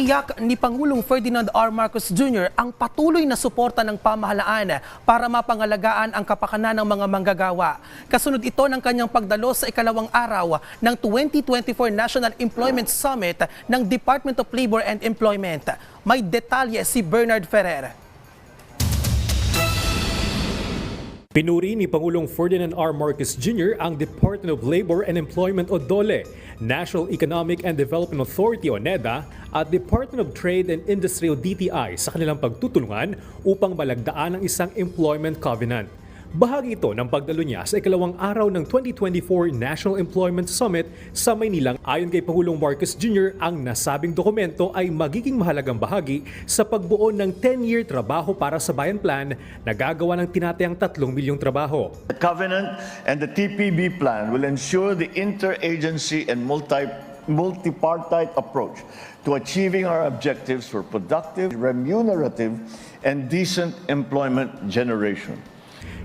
Tiniyak ni Pangulong Ferdinand R. Marcos Jr. ang patuloy na suporta ng pamahalaan para mapangalagaan ang kapakanan ng mga manggagawa. Kasunod ito ng kanyang pagdalo sa ikalawang araw ng 2024 National Employment Summit ng Department of Labor and Employment. May detalye si Bernard Ferrer. Pinuri ni Pangulong Ferdinand R. Marcos Jr. ang Department of Labor and Employment o DOLE, National Economic and Development Authority o NEDA at Department of Trade and Industry o DTI sa kanilang pagtutulungan upang malagdaan ang isang employment covenant. Bahagi ito ng pagdalo niya sa ikalawang araw ng 2024 National Employment Summit sa Maynila. Ayon kay Pangulong Marcos Jr., ang nasabing dokumento ay magiging mahalagang bahagi sa pagbuo ng 10-year trabaho para sa Bayan Plan na gagawa ng tinatayang 3 milyong trabaho. The covenant and the TPB plan will ensure the interagency and multi multi-partite approach to achieving our objectives for productive, remunerative, and decent employment generation.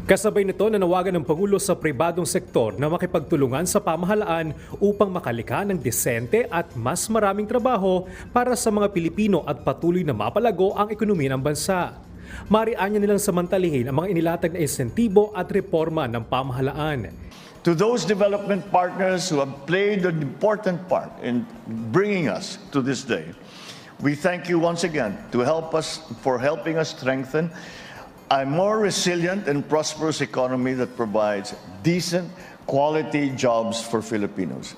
Kasabay nito nanawagan ng Pangulo sa pribadong sektor na makipagtulungan sa pamahalaan upang makalikha ng desente at mas maraming trabaho para sa mga Pilipino at patuloy na mapalago ang ekonomiya ng bansa. Marian niya nilang samantalihin ang mga inilatag na insentibo at reforma ng pamahalaan. To those development partners who have played an important part in bringing us to this day, we thank you once again to help us for helping us strengthen a more resilient and prosperous economy that provides decent, quality jobs for Filipinos.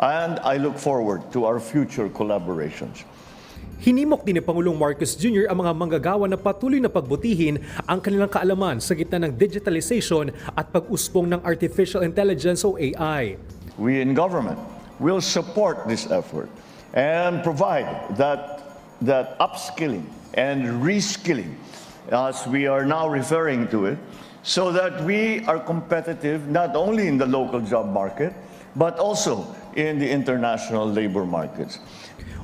And I look forward to our future collaborations. Hinimok din ni Pangulong Marcos Jr. ang mga manggagawa na patuloy na pagbutihin ang kanilang kaalaman sa gitna ng digitalization at pag-usbong ng artificial intelligence o AI. we in government will support this effort and provide that, that upskilling and reskilling, as we are now referring to it, so that we are competitive not only in the local job market, but also in the international labor markets.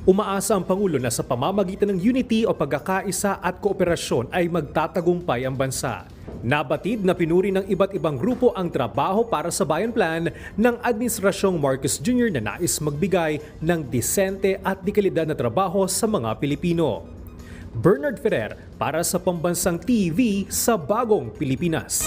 Umaasa ang Pangulo na sa pamamagitan ng unity o pagkakaisa at kooperasyon ay magtatagumpay ang bansa. Nabatid na pinuri ng iba't ibang grupo ang trabaho para sa Bayan Plan ng Administrasyong Marcos Jr. na nais magbigay ng disente at dikalidad na trabaho sa mga Pilipino. Bernard Ferrer para sa Pambansang TV sa Bagong Pilipinas.